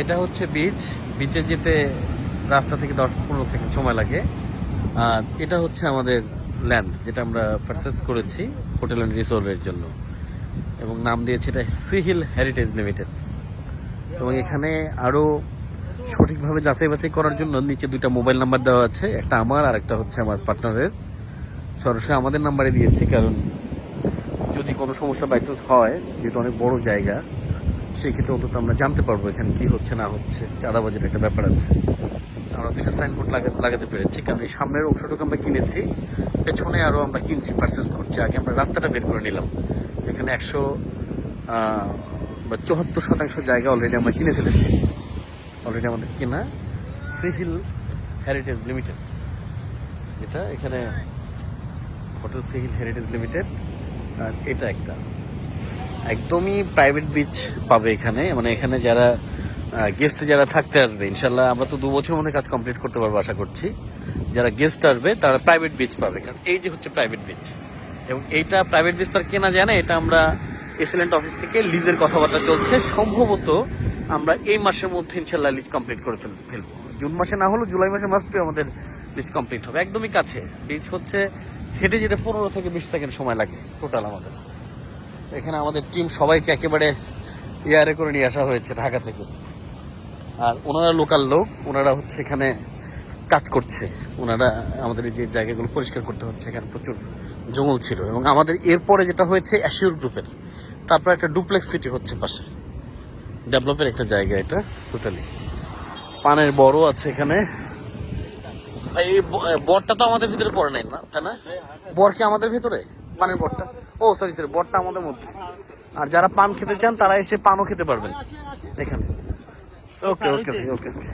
এটা হচ্ছে বিচ বিচে যেতে রাস্তা থেকে দশ পনেরো সেকেন্ড সময় লাগে। আর এটা হচ্ছে আমাদের ল্যান্ড যেটা আমরা পারচেস করেছি হোটেল অ্যান্ড রিসোর্টের জন্য। এবং নাম দিয়েছে এটা সিহিল হেরিটেজ লিমিটেড এবং এখানে আরও সঠিকভাবে যাচাই বাছাই করার জন্য নিচে দুইটা মোবাইল নাম্বার দেওয়া আছে। একটা আমার, আর একটা হচ্ছে আমার পার্টনারের সরাসরি আমাদের নাম্বারে দিয়েছি, কারণ যদি কোনো সমস্যা বাইচান্স হয়, যেহেতু অনেক বড় জায়গা সেই ক্ষেত্রে অন্তত আমরা জানতে পারব এখানে কি হচ্ছে, না হচ্ছে। চাঁদাবাজির একটা ব্যাপার আছে। আমরা দুইটা সাইনবোর্ড লাগাতে পেরেছি। কারণ এই সামনের অংশটুকু আমরা কিনেছি। পেছনে আরও আমরা কিনছি পারচেস করছি। আগে আমরা রাস্তাটা বের করে নিলাম। এখানে একশো বা চুয়াত্তর শতাংশ জায়গা অলরেডি আমরা কিনে ফেলেছি। অলরেডি আমাদের কেনা সিহিল হেরিটেজ লিমিটেড যেটা এখানে হোটেল সিহিল হেরিটেজ লিমিটেড আর এটা একটা। একদমই প্রাইভেট বিচ পাবে এখানে। মানে এখানে যারা গেস্ট যারা থাকতে আসবে, ইনশাল্লাহ আমরা তো দু বছরের মধ্যে কাজ কমপ্লিট করতে পারব আশা করছি। যারা গেস্ট আসবে, তারা প্রাইভেট বিচ পাবে। কারণ এই যে হচ্ছে প্রাইভেট বিচ এবং এইটা প্রাইভেট বিচ তার কেনা যায় না এটা আমরা এসিলেন্ট অফিস থেকে লিজের কথাবার্তা চলছে। সম্ভবত আমরা এই মাসের মধ্যে ইনশাল্লাহ লিজ কমপ্লিট করে ফেল- ফেলব। জুন মাসে না হলেও জুলাই মাসে মাস্ট আমাদের লিজ কমপ্লিট হবে। একদমই কাছে। বিচ হচ্ছে হেঁটে যেতে পনেরো থেকে বিশ সেকেন্ড সময় লাগে টোটাল আমাদের। এখানে আমাদের টিম সবাইকে একেবারে এয়ারে করে নিয়ে আসা হয়েছে ঢাকা থেকে। আর ওনারা লোকাল লোক ওনারা হচ্ছে এখানে কাজ করছে। ওনারা আমাদের যে জায়গাগুলো পরিষ্কার করতে হচ্ছে এখানে প্রচুর জঙ্গল ছিল। এবং আমাদের এরপরে যেটা হয়েছে অ্যাসিওর গ্রুপের তারপর একটা ডুপ্লেক্স সিটি হচ্ছে পাশে। ডেভেলপের একটা জায়গা এটা টোটালি পানের বড় আছে এখানে। এই বরটা তো আমাদের ভিতরে পড়ে নাই না তাই না? বর কি আমাদের ভিতরে? পানের বটটা। ও সরি সরি বটটা আমাদের মধ্যে। আর যারা পান খেতে চান, তারা এসে পানও খেতে পারবেন। এখানে। ওকে ওকে ওকে ওকে